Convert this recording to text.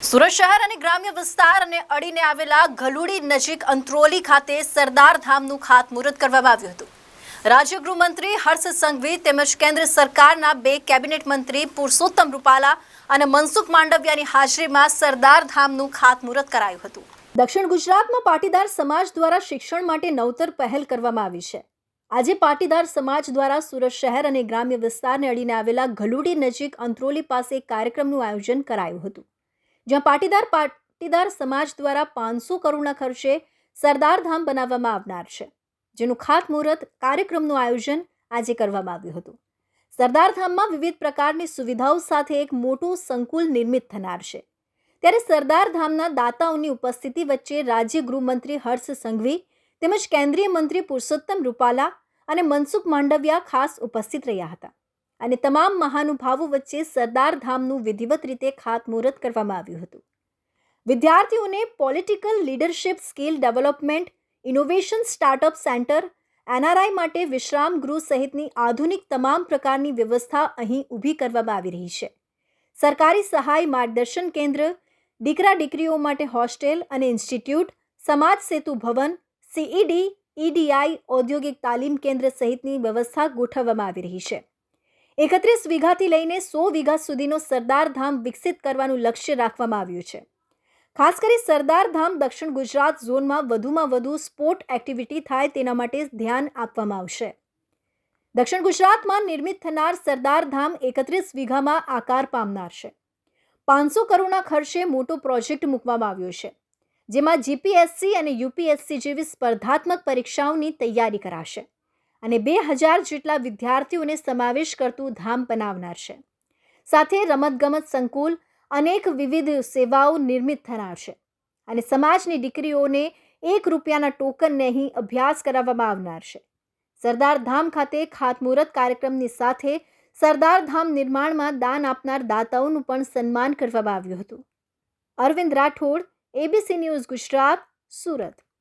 સુરત શહેર અને ગ્રામ્ય વિસ્તાર અને અડીને આવેલા ગલુડી નજીક અંત્રોલી ખાતે સરદાર ધામનું ખાતમુહૂર્ત કરવામાં આવ્યું હતું. રાજ્ય ગૃહમંત્રી હર્ષ સંઘવી તેમજ કેન્દ્ર સરકારના બે કેબિનેટ મંત્રી પુરુષોત્તમ રૂપાલા અને મનસુખ માંડવિયાની હાજરીમાં સરદાર ધામનું ખાતમુહૂર્ત કરાયું હતું. દક્ષિણ ગુજરાતમાં પાટીદાર સમાજ દ્વારા શિક્ષણ માટે નવતર પહેલ કરવામાં આવી છે. આજે પાટીદાર સમાજ દ્વારા સુરત શહેર અને ગ્રામ્ય વિસ્તારને અડીને આવેલા ગલુડી નજીક અંત્રોલી પાસે એક કાર્યક્રમનું આયોજન કરાયું હતું. જ્યાં પાટીદાર પાટીદાર સમાજ દ્વારા પાંચસો કરોડના ખર્ચે સરદાર ધામ બનાવવામાં આવનાર છે. જેનું ખાતમુહૂર્ત કાર્યક્રમનું આયોજન આજે કરવામાં આવ્યું હતું. સરદાર ધામમાં વિવિધ પ્રકારની સુવિધાઓ સાથે એક મોટું સંકુલ નિર્મિત થનાર છે. ત્યારે સરદાર ધામના દાતાઓની ઉપસ્થિતિ વચ્ચે રાજ્ય ગૃહમંત્રી હર્ષ સંઘવી તેમજ કેન્દ્રીય મંત્રી પુરુષોત્તમ રૂપાલા અને મનસુખ માંડવિયા ખાસ ઉપસ્થિત રહ્યા હતા. અને તમામ મહાનુભાવો વચ્ચે સરદાર ધામનું વિધિવત રીતે ખાતમુહૂર્ત કરવામાં આવ્યું હતું. વિદ્યાર્થીઓને political leadership skill development innovation startup centre N R I માટે વિશ્રામ ગૃહ સહિતની આધુનિક તમામ પ્રકારની વ્યવસ્થા અહીં ઊભી કરવામાં આવી રહી છે. સરકારી સહાય માર્ગદર્શન કેન્દ્ર, દીકરા દીકરીઓ માટે હોસ્ટેલ અને ઇન્સ્ટિટ્યૂટ, સમાજ સેતુ ભવન, સીઈડી, ઈડીઆઈ, ઔદ્યોગિક તાલીમ કેન્દ્ર સહિતની વ્યવસ્થા ગોઠવવામાં આવી રહી છે. એકત્રીસ વીઘાથી લઈને સો વીઘા સુધીનો સરદાર ધામ વિકસિત કરવાનું લક્ષ્ય રાખવામાં આવ્યું છે. ખાસ કરી સરદાર ધામ દક્ષિણ ગુજરાત ઝોનમાં વધુમાં વધુ સ્પોર્ટ એક્ટિવિટી થાય તેના માટે ધ્યાન આપવામાં આવશે. દક્ષિણ ગુજરાતમાં નિર્મિત થનાર સરદાર ધામ એકત્રીસ વીઘામાં આકાર પામનાર છે. પાંચસો કરોડના ખર્ચે મોટો પ્રોજેક્ટ મૂકવામાં આવ્યો છે, જેમાં જીપીએસસી અને યુપીએસસી જેવી સ્પર્ધાત્મક પરીક્ષાઓની તૈયારી કરાશે. અને બે હજાર જેટલા વિદ્યાર્થીઓને સમાવેશ કરતું ધામ બનાવનાર છે. સાથે રમતગમત સંકુલ અનેક વિવિધ સેવાઓ નિર્મિત થનાર છે અને સમાજની દીકરીઓને એક રૂપિયાના ટોકન નહીં અભ્યાસ કરાવવામાં આવનાર છે. સરદાર ધામ ખાતે ખાતમુહૂર્ત કાર્યક્રમની સાથે સરદાર ધામ નિર્માણમાં દાન આપનાર દાતાઓનું પણ સન્માન કરવામાં આવ્યું હતું. Arvind Rathod A B C news Gujarat, Surat.